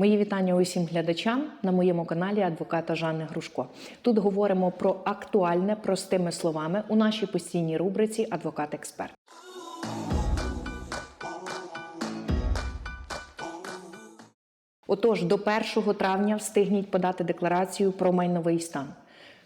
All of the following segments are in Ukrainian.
Мої вітання усім глядачам на моєму каналі адвоката Жанни Грушко. Тут говоримо про актуальне простими словами у нашій постійній рубриці Адвокат-експерт. Отож, до 1 травня встигніть подати декларацію про майновий стан.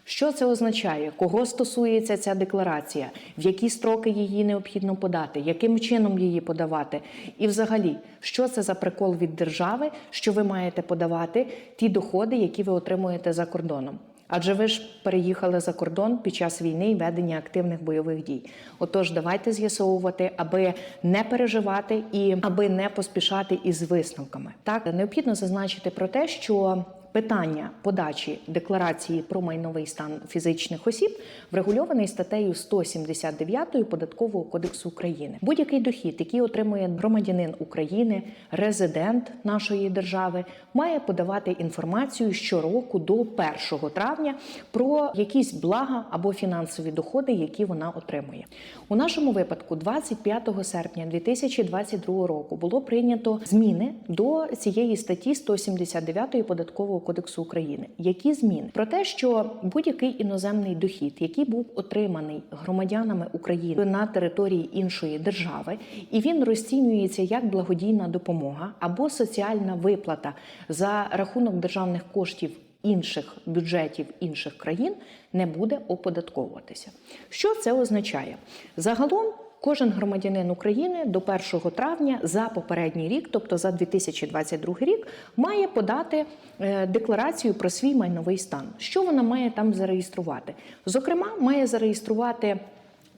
Що це означає? Кого стосується ця декларація? В які строки її необхідно подати? Яким чином її подавати? І взагалі, що це за прикол від держави, що ви маєте подавати ті доходи, які ви отримуєте за кордоном? Адже ви ж переїхали за кордон під час війни і ведення активних бойових дій. Отож, давайте з'ясовувати, аби не переживати і аби не поспішати із висновками. Так необхідно зазначити про те, що Питання подачі декларації про майновий стан фізичних осіб врегульований статтею 179 Податкового кодексу України. Будь-який дохід, який отримує громадянин України, резидент нашої держави, має подавати інформацію щороку до 1 травня про якісь блага або фінансові доходи, які вона отримує. У нашому випадку, 25 серпня 2022 року, було прийнято зміни до цієї статті 179 податкового кодексу України. Які зміни про те, що будь-який іноземний дохід, який був отриманий громадянами України на території іншої держави, і він розцінюється як благодійна допомога або соціальна виплата за рахунок державних коштів. Інших бюджетів інших країн не буде оподатковуватися. Що це означає? Загалом Кожен громадянин України до 1 травня за попередній рік, тобто за 2022 рік, має подати е, декларацію про свій майновий стан. Що вона має там зареєструвати? Зокрема, має зареєструвати.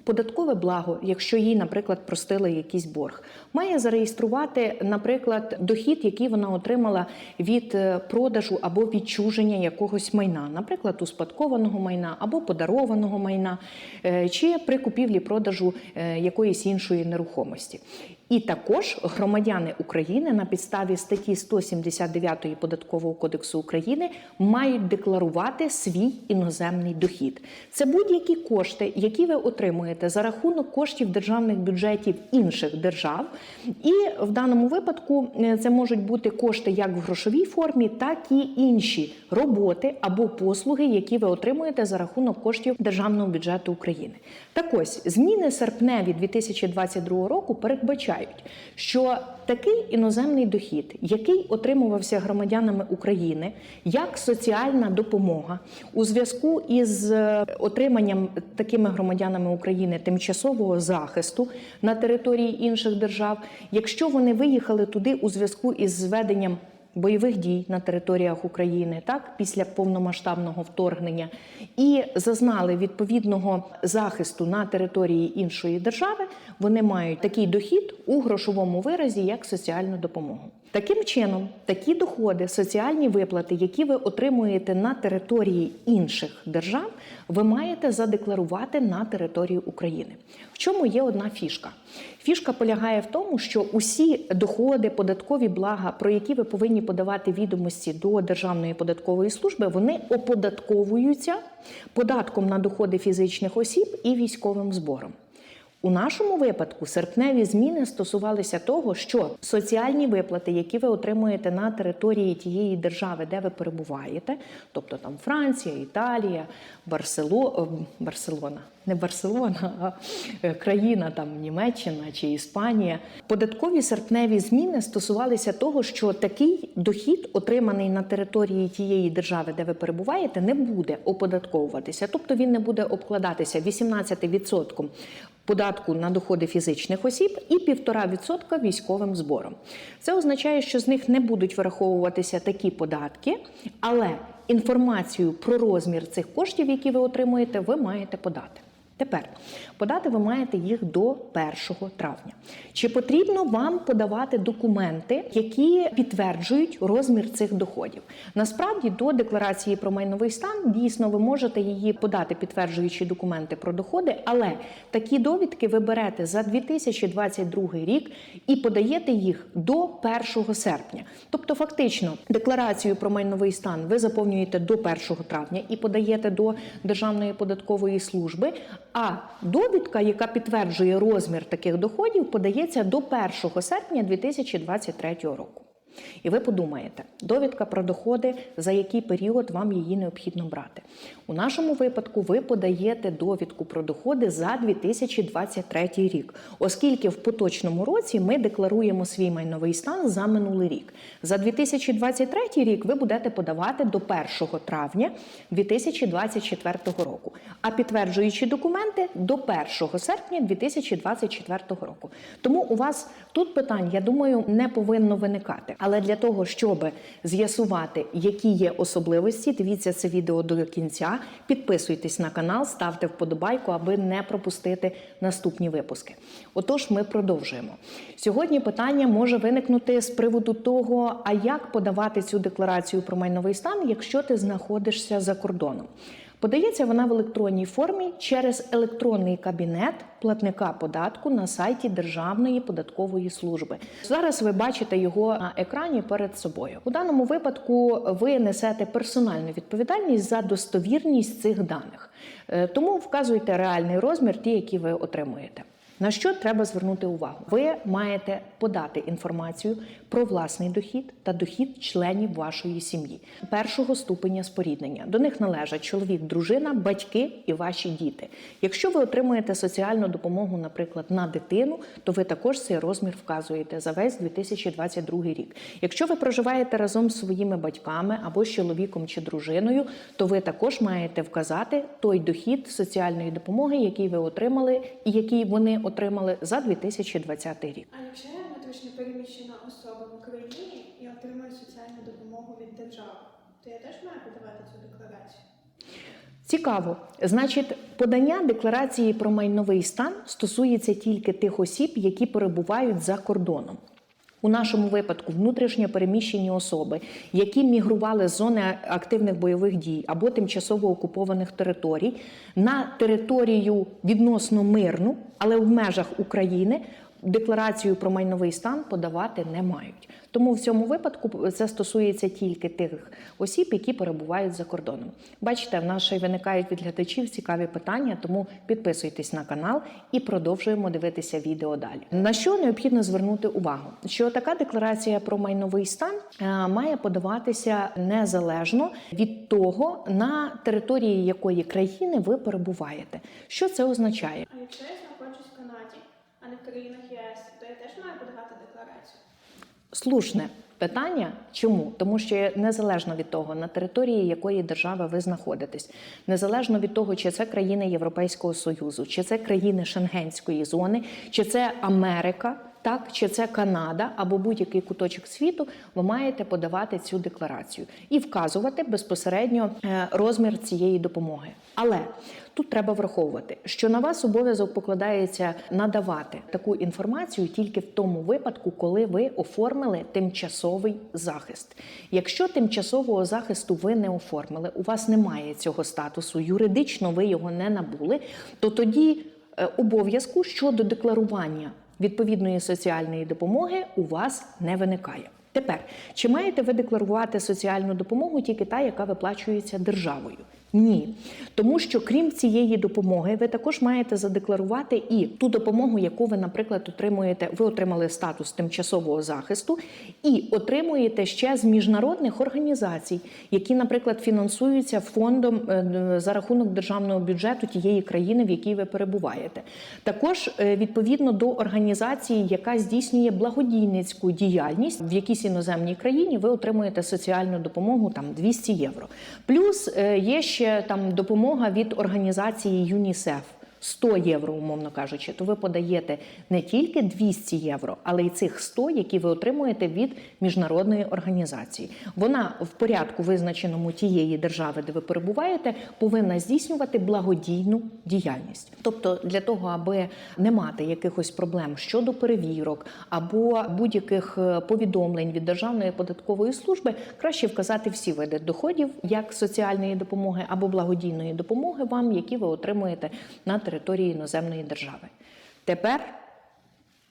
Податкове благо, якщо їй, наприклад, простили якийсь борг, має зареєструвати, наприклад, дохід, який вона отримала від е, продажу або відчуження якогось майна, наприклад, успадкованого майна або подарованого майна, е, чи при купівлі-продажу е, якоїсь іншої нерухомості. І також громадяни України на підставі статті 179 податкового кодексу України мають декларувати свій іноземний дохід. Це будь-які кошти, які ви отримуєте за рахунок коштів державних бюджетів інших держав. І в даному випадку е, це можуть бути кошти як в грошовій формі, так і інші роботи або послуги, які ви отримуєте за рахунок коштів державного бюджету України. Так ось зміни серпневі 2022 року передбачають що такий іноземний дохід, який отримувався громадянами України як соціальна допомога у зв'язку із е, отриманням такими громадянами України тимчасового захисту на території інших держав, якщо вони виїхали туди у зв'язку із зведенням бойових дій на територіях України, так після повномасштабного вторгнення, і зазнали відповідного захисту на території іншої держави, вони мають такий дохід у грошовому виразі як соціальну допомогу. Таким чином, такі доходи, соціальні виплати, які ви отримуєте на території інших держав, ви маєте задекларувати на території України. В чому є одна фішка? Фішка полягає в тому, що усі доходи, податкові блага, про які ви повинні подавати відомості до Державної податкової служби, вони оподатковуються податком на доходи фізичних осіб і військовим збором. У нашому випадку серпневі зміни стосувалися того, що соціальні виплати, які ви отримуєте на території тієї держави, де ви перебуваєте, тобто там Франція, Італія, Барсело... Е, Барселона, не Барселона, а е, країна там Німеччина чи Іспанія. Податкові серпневі зміни стосувалися того, що такий дохід, отриманий на території тієї держави, де ви перебуваєте, не буде оподатковуватися, тобто він не буде обкладатися 18% податку на доходи фізичних осіб і 1,5% військовим збором. Це означає, що з них не будуть вираховуватися такі податки, але інформацію про розмір цих коштів, які ви отримуєте, ви маєте подати. Тепер подати ви маєте їх до 1 травня. Чи потрібно вам подавати документи, які підтверджують розмір цих доходів? Насправді, до декларації про майновий стан дійсно ви можете її подати, підтверджуючи документи про доходи, але такі довідки ви берете за 2022 рік і подаєте їх до 1 серпня. Тобто, фактично, декларацію про майновий стан ви заповнюєте до 1 травня і подаєте до Державної податкової служби. А довідка, яка підтверджує розмір таких доходів, подається до 1 серпня 2023 року. І ви подумаєте, довідка про доходи, за який період вам її необхідно брати. У нашому випадку ви подаєте довідку про доходи за 2023 рік, оскільки в поточному році ми декларуємо свій майновий стан за минулий рік. За 2023 рік ви будете подавати до 1 травня 2024 року, а підтверджуючі документи до 1 серпня 2024 року. Тому у вас тут питань, я думаю, не повинно виникати. Але для того, щоб з'ясувати, які є особливості, дивіться це відео до кінця. Підписуйтесь на канал, ставте вподобайку, аби не пропустити наступні випуски. Отож, ми продовжуємо. Сьогодні питання може виникнути з приводу того, а як подавати цю декларацію про майновий стан, якщо ти знаходишся за кордоном. Подається вона в електронній формі через електронний кабінет платника податку на сайті Державної податкової служби. Зараз ви бачите його на екрані перед собою. У даному випадку ви несете персональну відповідальність за достовірність цих даних, Е, тому вказуйте реальний розмір, ті, які ви отримуєте. На що треба звернути увагу? Ви маєте подати інформацію про власний дохід та дохід членів вашої сім'ї першого ступеня споріднення. До них належать чоловік, дружина, батьки і ваші діти. Якщо ви отримуєте соціальну допомогу, наприклад, на дитину, то ви також цей розмір вказуєте за весь 2022 рік. Якщо ви проживаєте разом з своїми батьками або з чоловіком чи дружиною, то ви також маєте вказати той дохід соціальної допомоги, який ви отримали, і який вони отримали за 2020 рік. А внутрішньо переміщена особа в Україні і отримую соціальну допомогу від держави, то я теж маю подавати цю декларацію? Цікаво. Значить, подання декларації про майновий стан стосується тільки тих осіб, які перебувають за кордоном. У нашому випадку внутрішньо переміщені особи, які мігрували з зони активних бойових дій або тимчасово окупованих територій на територію відносно мирну, але в межах України декларацію про майновий стан подавати не мають. Тому в цьому випадку це стосується тільки тих осіб, які перебувають за кордоном. Бачите, в нас ще виникають від глядачів цікаві питання, тому підписуйтесь на канал і продовжуємо дивитися відео далі. На що необхідно звернути увагу? Що така декларація про майновий стан е, має подаватися незалежно від того, на території якої країни ви перебуваєте. Що це означає? А якщо я знаходжусь в Канаді, а не в країнах ЄС, то я теж маю подавати декларацію? Слушне питання. Чому? Тому що незалежно від того, на території якої держави ви знаходитесь, незалежно від того, чи це країни Європейського Союзу, чи це країни Шенгенської зони, чи це Америка. Так, чи це Канада або будь-який куточок світу, ви маєте подавати цю декларацію і вказувати безпосередньо е, розмір цієї допомоги. Але тут треба враховувати, що на вас обов'язок покладається надавати таку інформацію тільки в тому випадку, коли ви оформили тимчасовий захист. Якщо тимчасового захисту ви не оформили, у вас немає цього статусу, юридично ви його не набули, то тоді е, обов'язку щодо декларування відповідної соціальної допомоги у вас не виникає. Тепер, чи маєте ви декларувати соціальну допомогу тільки та, яка виплачується державою? Ні, тому що крім цієї допомоги, ви також маєте задекларувати і ту допомогу, яку ви, наприклад, отримуєте. Ви отримали статус тимчасового захисту і отримуєте ще з міжнародних організацій, які, наприклад, фінансуються фондом е, за рахунок державного бюджету тієї країни, в якій ви перебуваєте. Також е, відповідно до організації, яка здійснює благодійницьку діяльність в якійсь іноземній країні, ви отримуєте соціальну допомогу там 200 євро. Плюс е, є ще там допомога від організації ЮНІСЕФ. 100 євро, умовно кажучи, то ви подаєте не тільки 200 євро, але й цих 100, які ви отримуєте від міжнародної організації. Вона в порядку, визначеному тієї держави, де ви перебуваєте, повинна здійснювати благодійну діяльність. Тобто, для того, аби не мати якихось проблем щодо перевірок або будь-яких е, повідомлень від Державної податкової служби, краще вказати всі види доходів, як соціальної допомоги або благодійної допомоги вам, які ви отримуєте на території іноземної держави. Тепер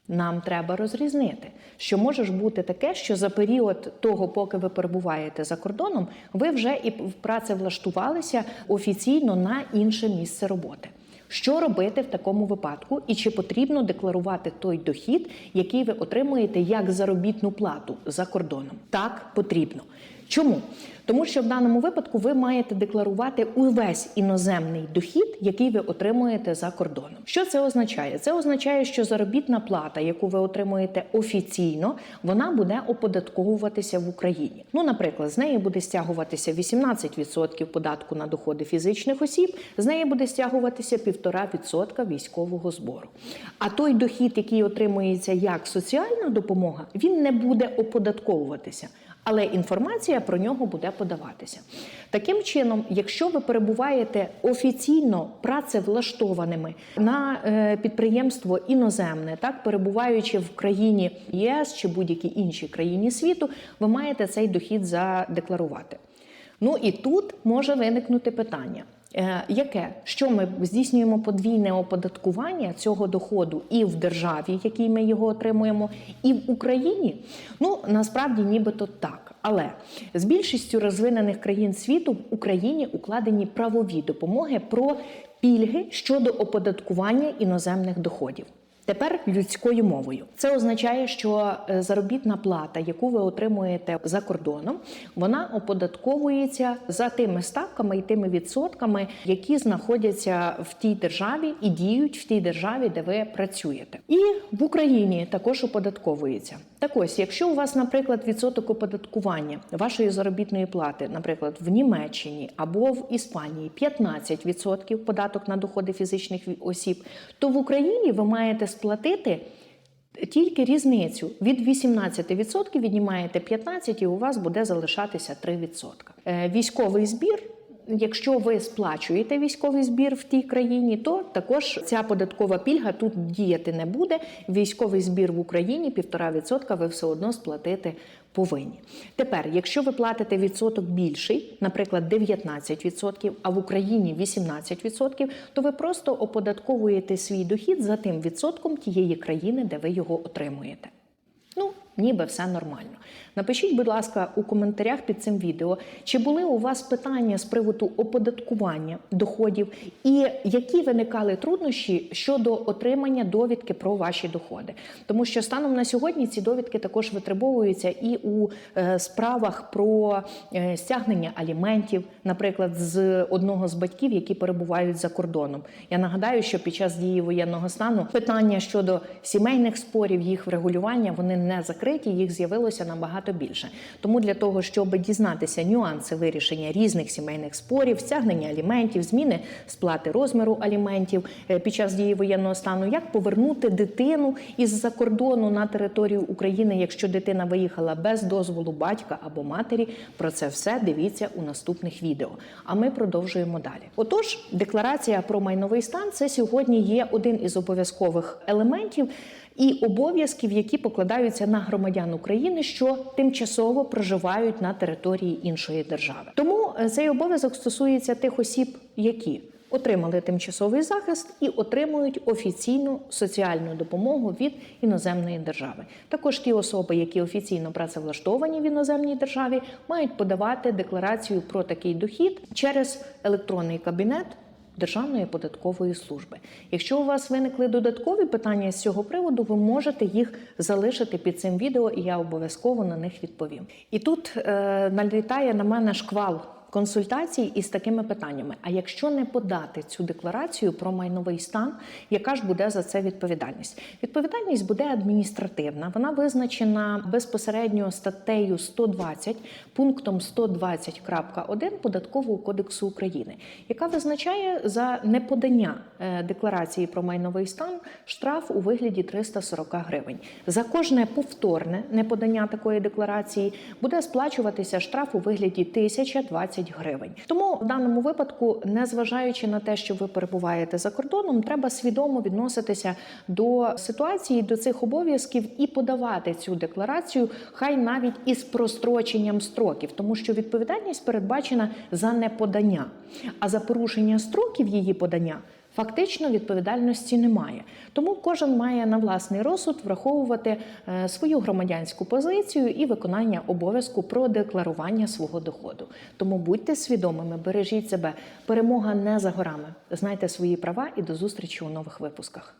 нам треба розрізнити, що може бути таке, що за період того, поки ви перебуваєте за кордоном, ви вже і працевлаштувалися офіційно на інше місце роботи. Що робити в такому випадку, і чи потрібно декларувати той дохід, який ви отримуєте як заробітну плату за кордоном? Так, потрібно. Чому? Тому що в даному випадку ви маєте декларувати увесь іноземний дохід, який ви отримуєте за кордоном. Що це означає? Це означає, що заробітна плата, яку ви отримуєте офіційно, вона буде оподатковуватися в Україні. Ну, наприклад, з неї буде стягуватися 18% податку на доходи фізичних осіб, з неї буде стягуватися 1,5% військового збору. А той дохід, який отримується як соціальна допомога, він не буде оподатковуватися але інформація про нього буде подаватися. Таким чином, якщо ви перебуваєте офіційно працевлаштованими на е, підприємство іноземне, так перебуваючи в країні ЄС чи будь-якій іншій країні світу, ви маєте цей дохід задекларувати. Ну і тут може виникнути питання. Е, Яке що ми здійснюємо подвійне оподаткування цього доходу і в державі, в якій ми його отримуємо, і в Україні? Ну насправді нібито так. Але з більшістю розвинених країн світу в Україні укладені правові допомоги про пільги щодо оподаткування іноземних доходів. Тепер людською мовою це означає, що е, заробітна плата, яку ви отримуєте за кордоном, вона оподатковується за тими ставками і тими відсотками, які знаходяться в тій державі і діють в тій державі, де ви працюєте. І в Україні також оподатковується. Так ось, якщо у вас, наприклад, відсоток оподаткування вашої заробітної плати, наприклад, в Німеччині або в Іспанії 15% податок на доходи фізичних осіб, то в Україні ви маєте сплатити тільки різницю від 18% віднімаєте 15% і у вас буде залишатися 3%. Е, Військовий збір. Якщо ви сплачуєте військовий збір в тій країні, то також ця податкова пільга тут діяти не буде. Військовий збір в Україні 1,5% ви все одно сплатити повинні. Тепер, якщо ви платите відсоток більший, наприклад, 19%, а в Україні 18%, то ви просто оподатковуєте свій дохід за тим відсотком тієї країни, де ви його отримуєте. Ніби все нормально. Напишіть, будь ласка, у коментарях під цим відео, чи були у вас питання з приводу оподаткування доходів, і які виникали труднощі щодо отримання довідки про ваші доходи. Тому що станом на сьогодні ці довідки також витребовуються і у е, справах про е, стягнення аліментів, наприклад, з одного з батьків, які перебувають за кордоном. Я нагадаю, що під час дії воєнного стану питання щодо сімейних спорів, їх врегулювання вони не закриті, їх з'явилося набагато більше. Тому для того, щоб дізнатися нюанси вирішення різних сімейних спорів, стягнення аліментів, зміни сплати розміру аліментів е, під час дії воєнного стану, як повернути дитину із-за кордону на територію України, якщо дитина виїхала без дозволу батька або матері, про це все дивіться у наступних відео. А ми продовжуємо далі. Отож, декларація про майновий стан це сьогодні є один із обов'язкових елементів і обов'язків, які покладаються на громадян України, що тимчасово проживають на території іншої держави. Тому е, цей обов'язок стосується тих осіб, які отримали тимчасовий захист і отримують офіційну соціальну допомогу від іноземної держави. Також ті особи, які офіційно працевлаштовані в іноземній державі, мають подавати декларацію про такий дохід через електронний кабінет. Державної податкової служби. Якщо у вас виникли додаткові питання з цього приводу, ви можете їх залишити під цим відео, і я обов'язково на них відповім. І тут е, налітає на мене шквал консультацій із такими питаннями: а якщо не подати цю декларацію про майновий стан, яка ж буде за це відповідальність? Відповідальність буде адміністративна. Вона визначена безпосередньо статтею 120, пунктом 120.1 податкового кодексу України, яка визначає за неподання е, декларації про майновий стан штраф у вигляді 340 гривень. За кожне повторне неподання такої декларації буде сплачуватися штраф у вигляді 1020 гривень. Тому в даному випадку, незважаючи на те, що ви перебуваєте за кордоном, треба свідомо відноситися до ситуації, до цих обов'язків і подавати цю декларацію, хай навіть із простроченням строків, тому що відповідальність передбачена за неподання, а за порушення строків її подання Фактично відповідальності немає. Тому кожен має на власний розсуд враховувати е, свою громадянську позицію і виконання обов'язку про декларування свого доходу. Тому будьте свідомими, бережіть себе. Перемога не за горами. Знайте свої права і до зустрічі у нових випусках.